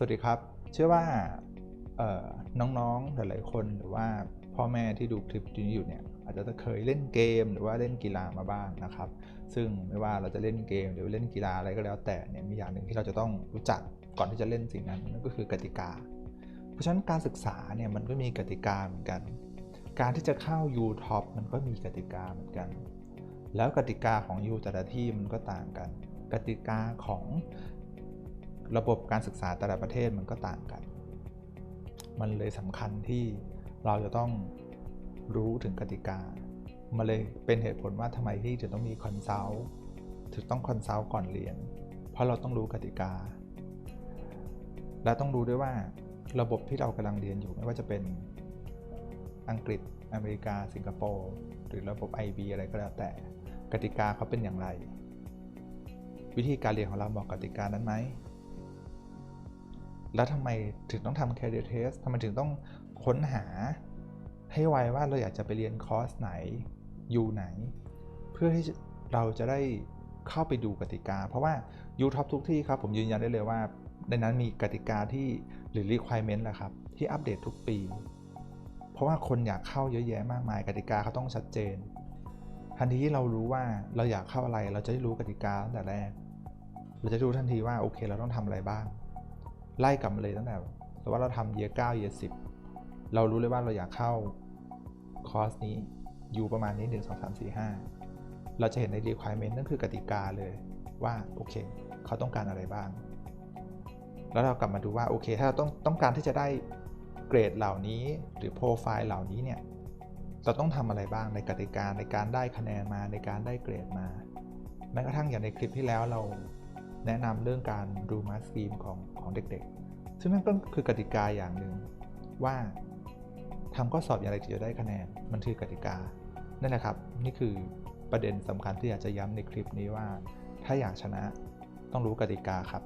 สวัสดีครับ เชื่อว่าน้องๆหลายๆคนหรือว่าพ่อแม่ที่ดูคลิปนี้อยู่เนี่ยอาจจะเคยเล่นเกมหรือว่าเล่นกีฬามาบ้างนะครับ ซึ่งไม่ว่าเราจะเล่นเกมหรือเล่นกีฬาอะไรก็แล้วแต่เนี่ยมีอย่างหนึ่งที่เราจะต้องรู้จักก่อนที่จะเล่นสิ่งนั้นนั่นก็คือกติกา เพราะฉะนั้นการศึกษาเนี่ยมันก็มีกติกาเหมือนกัน การที่จะเข้า U Top มันก็มีกติกาเหมือนกัน แล้วกติกาของ U แต่ละที่มันก็ต่างกัน กติกาของ ระบบการศึกษาแต่ละประเทศมันก็ต่างกัน มันเลยสำคัญที่เราจะต้องรู้ถึงกติกา มันเลยเป็นเหตุผลว่าทำไมที่จะต้องมีคอนซัลท์ถึงต้องคอนซัลท์ก่อนเรียน เพราะเราต้องรู้กติกา และต้องรู้ด้วยว่าระบบที่เรากำลังเรียนอยู่ไม่ว่าจะเป็นอังกฤษอเมริกา สิงคโปร์หรือระบบ IB อะไรก็แล้วแต่กติกาเขาเป็นอย่างไร วิธีการเรียนของเราเหมาะกบกติกานั้นไหม แล้วทำไมถึงต้องทำ career test ทำไมถึงต้องค้นหา ให้ไวว่าเราอยากจะไปเรียนคอร์สไหนอยู่ไหน เพื่อที่เราจะได้เข้าไปดูกติกา เพราะว่า YouTube ทุกที่ครับ ผมยืนยันได้เลยว่า ในนั้นมีกติกาที่หรือ requirement แหละครับ ที่อัปเดตทุกปี เพราะว่าคนอยากเข้าเยอะแยะมากมาย กติกาเขาต้องชัดเจน ทันทีที่เรารู้ว่าเราอยากเข้าอะไร เราจะได้รู้กติกาตั้งแต่แรก เราจะรู้ทันทีว่าโอเค เราต้องทำอะไรบ้าง ไล่กลับมาเลยตั้งแต่สมมติว่าเราทำเยียร์เก้าเยียร์สิบเรารู้เลยว่าเราอยากเข้าคอร์สนี้อยู่ประมาณนี้1 2 3 4 5เราจะเห็นใน requirement นั่นคือกติกาเลยว่าโอเค เขาต้องการอะไรบ้าง แล้วเรากลับมาดูว่าโอเค ถ้าเราต้องต้องการที่จะได้เกรดเหล่านี้หรือโปรไฟล์เหล่านี้เนี่ยเราต้องทำอะไรบ้างในกติกาในการได้คะแนนมาในการได้เกรดมาแม้กระทั่งอย่างในคลิปที่แล้วเรา แนะนำเรื่องการดูมาสกีมของของเด็กๆ ซึ่งนั่นก็คือกติกาอย่างหนึ่งว่าทำข้อสอบอย่างไรถึงจะได้คะแนน มันคือกติกา นั่นแหละครับ นี่คือประเด็นสำคัญที่อยากจะย้ำในคลิปนี้ว่า ถ้าอยากชนะต้องรู้กติกาครับ